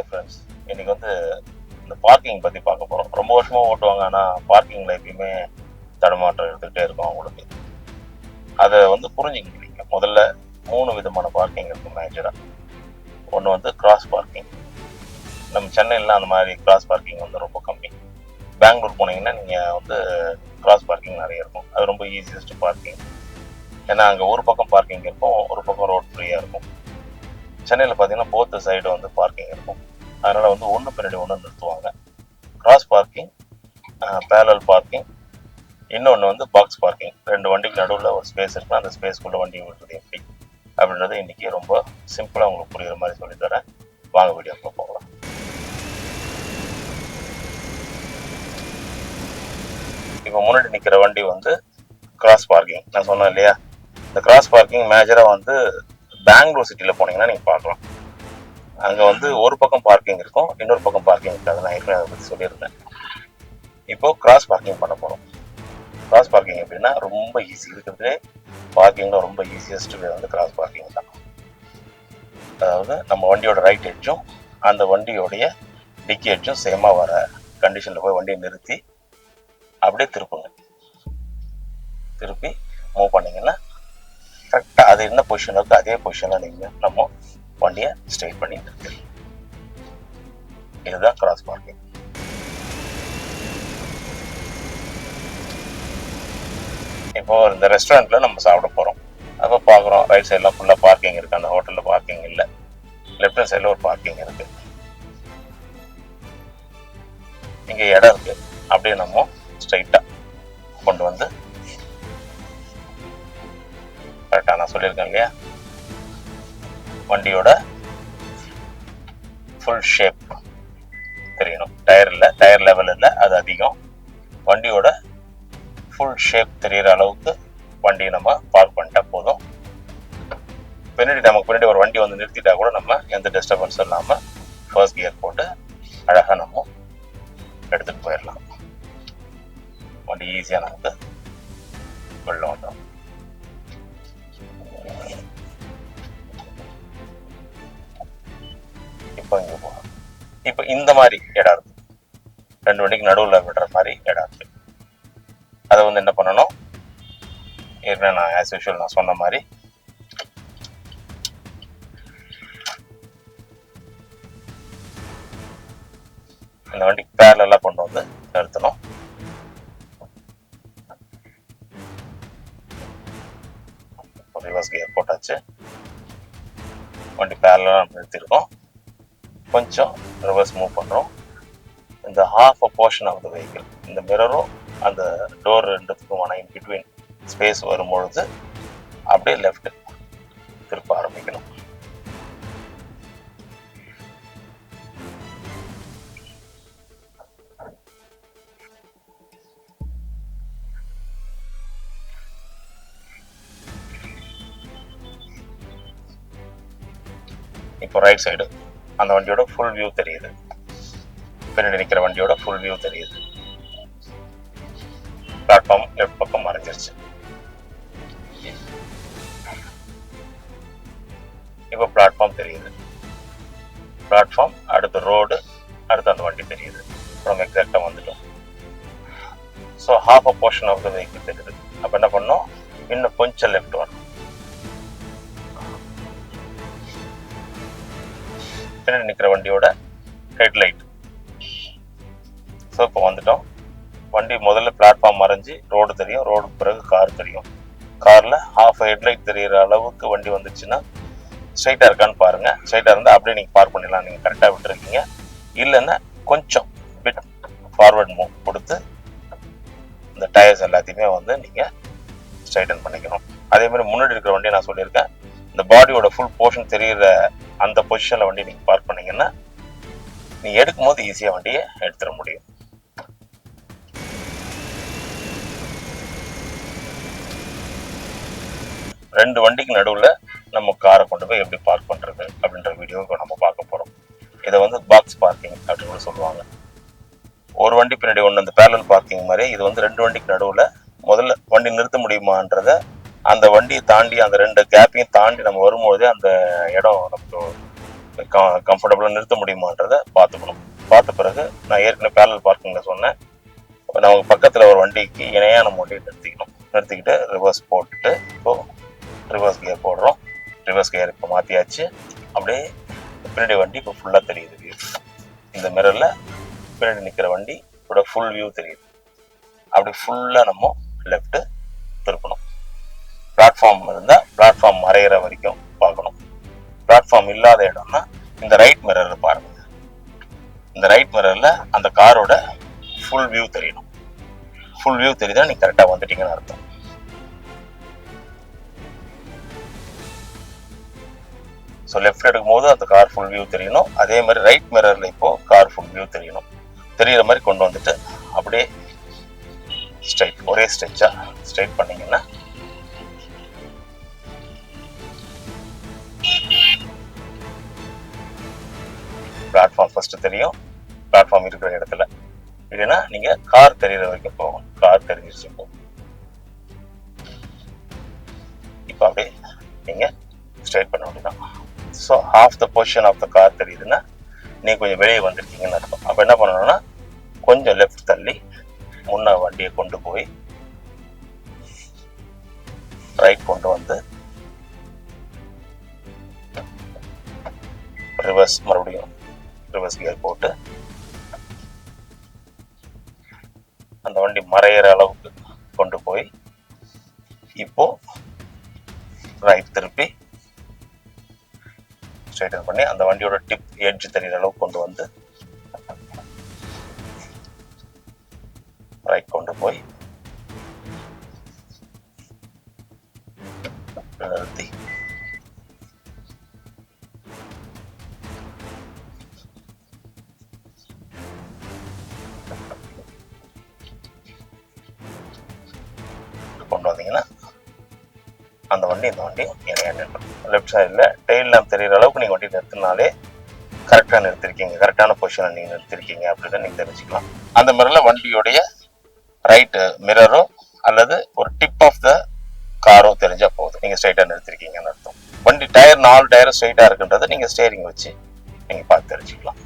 Hi friends இன்னைக்கு வந்து இந்த பார்க்கிங் பற்றி பார்க்க போகிறோம் ரொம்ப வருஷமாக ஓட்டுவாங்க ஆனால் பார்க்கிங்கில் எப்பயுமே தடுமாற்றம் எடுத்துக்கிட்டே இருக்கும் அவங்களுக்கு. அதை வந்து புரிஞ்சுக்கிட்டீங்க. முதல்ல மூணு விதமான பார்க்கிங் இருக்கும் மேஜராக ஒன்று வந்து கிராஸ் பார்க்கிங் நம்ம சென்னையில் அந்த மாதிரி கிராஸ் பார்க்கிங் வந்து ரொம்ப கம்மி. பெங்களூர் போனீங்கன்னா நீங்கள் வந்து கிராஸ் பார்க்கிங் நிறைய இருக்கும். அது ரொம்ப ஈஸியஸ்ட் பார்க்கிங் ஏன்னா அங்கே ஒரு பக்கம் பார்க்கிங் இருக்கும் ஒரு பக்கம் ரோட் ஃப்ரீயாக இருக்கும். சென்னையில் பார்த்தீங்கன்னா போத்து சைடு வந்து பார்க்கிங் இருக்கும். அதனால் வந்து ஒன்று பின்னாடி ஒன்று நிறுத்துவாங்க. கிராஸ் பார்க்கிங் பேரல் பார்க்கிங் இன்னொன்று வந்து பாக்ஸ் பார்க்கிங் ரெண்டு வண்டிக்கு நடுவில் ஒரு ஸ்பேஸ் இருக்குன்னா அந்த ஸ்பேஸ்க்குள்ளே வண்டி விடுறது எப்படி அப்படின்றது இன்றைக்கி ரொம்ப சிம்பிளாக உங்களுக்கு புரிகிற மாதிரி சொல்லித்தரேன். வாங்க வீடியோக்குள்ள போகலாம். இப்போ முன்னாடி நிற்கிற வண்டி வந்து கிராஸ் பார்க்கிங் நான் சொன்னேன் இல்லையா? இந்த கிராஸ் பார்க்கிங் மேஜராக வந்து பெங்களூர் சிட்டியில் போனீங்கன்னா நீங்கள் பார்க்கலாம். அங்கே வந்து ஒரு பக்கம் பார்க்கிங் இருக்கும் இன்னொரு பக்கம் பார்க்கிங் இருக்காது. நான் ஏற்கனவே அதை பற்றி சொல்லியிருந்தேன். இப்போ கிராஸ் பார்க்கிங் பண்ண போகிறோம் கிராஸ் பார்க்கிங் எப்படின்னா ரொம்ப ஈஸி இருக்கிறதுலே பார்க்கிங்கில் ரொம்ப ஈஸியஸ்ட் வே வந்து கிராஸ் பார்க்கிங் தான். அதாவது நம்ம வண்டியோட ரைட் எட்ஜும் அந்த வண்டியோடைய டிக்கி எட்ஜும் சேமாக வர கண்டிஷனில் போய் வண்டியை நிறுத்தி அப்படியே திருப்புங்க. திருப்பி மூவ் பண்ணிங்கன்னா கரெக்டாக அது என்ன பொசிஷன் இருக்கோ அதே பொசிஷனில் நீங்கள் நம்ம வண்டியை ஸ்ட்ரைட் பண்ணிட்டு இருக்கு இதுதான் கிராஸ் பார்க்கிங் இப்போ இந்த ரெஸ்டாரண்ட்ல நம்ம சாப்பிட போறோம். அப்போ பார்க்குறோம் ரைட் சைடில் ஃபுல்லாக பார்க்கிங் இருக்கு. அந்த ஹோட்டலில் பார்க்கிங் இல்லை. லெஃப்ட் ஹேண்ட் சைடில் ஒரு பார்க்கிங் இருக்கு. இங்கே இடம் இருக்கு. அப்படியே நம்ம ஸ்ட்ரைட்டாக கொண்டு வந்து கரெக்டாக நான் சொல்லியிருக்கேன் இல்லையா? வண்டியோட ஃபுல் ஷேப் தெரியணும். டயர் இல்லை டயர் லெவலில் அது அதிகம். வண்டியோட ஃபுல் ஷேப் தெரியிற அளவுக்கு வண்டியை நம்ம பார்க் பண்ணிட்டா போதும். பின்னாடி நமக்கு பின்னாடி ஒரு வண்டி வந்து நிறுத்திட்டா கூட நம்ம எந்த டிஸ்டர்பன்ஸும் இல்லாமல் ஃபர்ஸ்ட் கியர் போட்டு அழகாக நம்ம எடுத்துகிட்டு போயிடலாம் வண்டி ஈஸியாக நமக்கு வெளில வந்துடும் இப்போ இங்கே போகணும் இப்போ இந்த மாதிரி இடம் இருக்கு ரெண்டு வண்டிக்கு நடுவில் விடுற மாதிரி இடம் இருக்கு அதை வந்து என்ன பண்ணணும்? ஏற்கனவே நான் ஆஸ் யூஷுவல் நான் சொன்ன மாதிரி இந்த வண்டிக்கு பேரலாக கொண்டு வந்து நிறுத்தணும். ரிவர்ஸ் கியர் போட்டாச்சு. வண்டி பேரலாக நிறுத்திருக்கோம். கொஞ்சம் ரிவர்ஸ் மூவ் பண்ணுறோம் இந்த half a portion of the vehicle இந்த மிரரும் அந்த டோர் ரெண்டுத்துக்குமான இன் பிட்வீன் ஸ்பேஸ் வரும்பொழுது அப்படியே லெஃப்ட் திருப்ப ஆரம்பிக்கணும். இப்போ ரைட் சைடு அந்த வண்டியோட ஃபுல் வியூ தெரியுது. பின்னாடி நிற்கிற வண்டியோட ஃபுல் வியூ தெரியுது. பிளாட்ஃபார்ம் லெஃப்ட் பக்கம் மறைஞ்சிருச்சு. இப்போ பிளாட்ஃபார்ம் தெரியுது. பிளாட்ஃபார்ம் அடுத்து ரோடு அடுத்து அந்த வண்டி தெரியுது. நம்ம எக்ஸாக்டாக வந்துட்டோம். So half a portion of the vehicle தெரியுது. அப்போ என்ன பண்ணோம்? இன்னும் கொஞ்சம் லெஃப்ட் வரணும். பின்னாடி நிற்கிற வண்டியோட ஹெட்லைட் ஸோ இப்போ வந்துட்டோம். வண்டி முதல்ல பிளாட்ஃபார்ம் மறைஞ்சு ரோடு தெரியும். ரோடு பிறகு கார் தெரியும். காரில் ஹாஃப் ஹெட்லைட் தெரியிற அளவுக்கு வண்டி வந்துச்சுன்னா ஸ்ட்ரைட்டாக இருக்கான்னு பாருங்கள் ஸ்ட்ரைட்டாக இருந்தால் அப்படியே நீங்கள் பார்க் பண்ணிடலாம். நீங்கள் கரெக்டாக விட்டுருக்கீங்க. இல்லைன்னா கொஞ்சம் பிட் ஃபார்வர்ட் மூவ் கொடுத்து இந்த டயர்ஸ் எல்லாத்தையுமே வந்து நீங்கள் ஸ்ட்ரைட்டன் பண்ணிக்கணும். அதே மாதிரி முன்னாடி இருக்கிற வண்டியை நான் சொல்லியிருக்கேன். இந்த பாடியோட ஃபுல் போர்ஷன் தெரியிற அந்த பொசிஷனில் வண்டி நீங்கள் பார்க் பண்ணீங்கன்னா நீங்கள் எடுக்கும் போது ஈஸியாக வண்டியை எடுத்துட முடியும். ரெண்டு வண்டிக்கு நடுவில் நம்ம காரை கொண்டு போய் எப்படி பார்க் பண்ணுறது அப்படின்ற வீடியோ நம்ம பார்க்க போகிறோம் இதை வந்து பாக்ஸ் பார்க்கிங் அப்படின்னு கூட சொல்லுவாங்க. ஒரு வண்டி பின்னாடி ஒன்று அந்த பேரல் பார்க்கிங் மாதிரி. இது வந்து ரெண்டு வண்டிக்கு நடுவில் முதல்ல வண்டி நிறுத்த முடியுமான்றதை அந்த வண்டியை தாண்டி அந்த ரெண்டு கேப்பையும் தாண்டி நம்ம வரும்போதே அந்த இடம் நமக்கு கம்ஃபர்டபுளாக நிறுத்த முடியுமான்றதை பார்த்துக்கணும். பார்த்த பிறகு நான் ஏற்கனவே பேரல் பார்க்கிங்கில் சொன்னேன். நமக்கு பக்கத்தில் ஒரு வண்டிக்கு இணையாக நம்ம வண்டியை நிறுத்திக்கணும். நிறுத்திக்கிட்டு ரிவர்ஸ் போட்டுட்டு இப்போது ரிவர்ஸ் கியர் போடுறோம். ரிவர்ஸ் கியர் இப்போ மாற்றியாச்சு அப்படியே பின்னாடி வண்டி இப்போ ஃபுல்லாக தெரியுது வியூ இந்த மிரரில் பின்னாடி நிற்கிற வண்டி இதோட ஃபுல் வியூ தெரியுது. அப்படி ஃபுல்லாக நம்ம லெஃப்ட்டு பிளாட்ஃபார்ம் இருந்தால் பிளாட்ஃபார்ம் மறையிற வரைக்கும் பார்க்கணும். பிளாட்ஃபார்ம் இல்லாத இடம்னா இந்த ரைட் மிரர் பாருங்க. இந்த ரைட் மிரரில் அந்த காரோட ஃபுல் வியூ தெரியணும். ஃபுல் வியூ தெரியுதா நீங்கள் கரெக்டாக வந்துட்டீங்கன்னு அர்த்தம். ஸோ லெஃப்ட் எடுக்கும்போது அந்த கார் ஃபுல் வியூ தெரியணும். அதே மாதிரி ரைட் மிரரில் இப்போ கார் ஃபுல் வியூ தெரியணும். தெரிகிற மாதிரி கொண்டு வந்துட்டு அப்படியே ஸ்ட்ரைட் ஒரே ஸ்ட்ரெச்சாக ஸ்ட்ரைட் பண்ணி ஃபர்ஸ்ட் தெரியும். பிளாட்ஃபார்ம் இருக்கிற இடத்துல. இல்லைன்னா நீங்க கார் தெரியற வரைக்கும் போகணும். கார் தெரிஞ்சிருச்சு இப்போ. இப்போ அப்படியே நீங்க ஸ்ட்ரைட் பண்ண வேண்டியதான் so half the position of the car தெரியுதுன்னா நீங்க கொஞ்சம் வெளியே வந்திருக்கீங்கன்னு அர்த்தம். அப்போ என்ன பண்ணணும்னா கொஞ்சம் லெஃப்ட் தள்ளி முன்ன வண்டியை கொண்டு போய் ரைட் கொண்டு வந்து ரிவர்ஸ் மறுபடியும் ரிவர்ஸ் கியர் போட்டு அந்த வண்டி மறையிற அளவுக்கு கொண்டு போய் இப்போ ரைட் திருப்பி ஸ்ட்ரைட்டன் பண்ணி அந்த வண்டியோட டிப் எட்ஜ் தெரியுற அளவுக்கு கொண்டு வந்து ரைட் கொண்டு போய் கொண்டு வந்தீங்கன்னா அந்த வண்டி இந்த வண்டி இணையா நின்றும் லெஃப்ட் சைடில் டெயில் லேம்ப் தெரிகிற அளவுக்கு நீங்கள் வண்டி நிறுத்தினாலே கரெக்டாக நிறுத்திருக்கீங்க. கரெக்டான பொசிஷனை நீங்கள் நிறுத்திருக்கீங்க அப்படின்னு நீங்கள் தெரிஞ்சுக்கலாம். அந்த மாதிரில வண்டியோடைய ரைட்டு மிரரோ அல்லது ஒரு டிப் ஆஃப் த காரோ தெரிஞ்சால் போதும். நீங்கள் ஸ்ட்ரைட்டாக நிறுத்திருக்கீங்கன்னு அர்த்தம். வண்டி டயர் நாலு டயரும் ஸ்ட்ரைட்டாக இருக்குன்றதை நீங்கள் ஸ்டேரிங் வச்சு நீங்கள் பார்த்து தெரிஞ்சுக்கலாம்.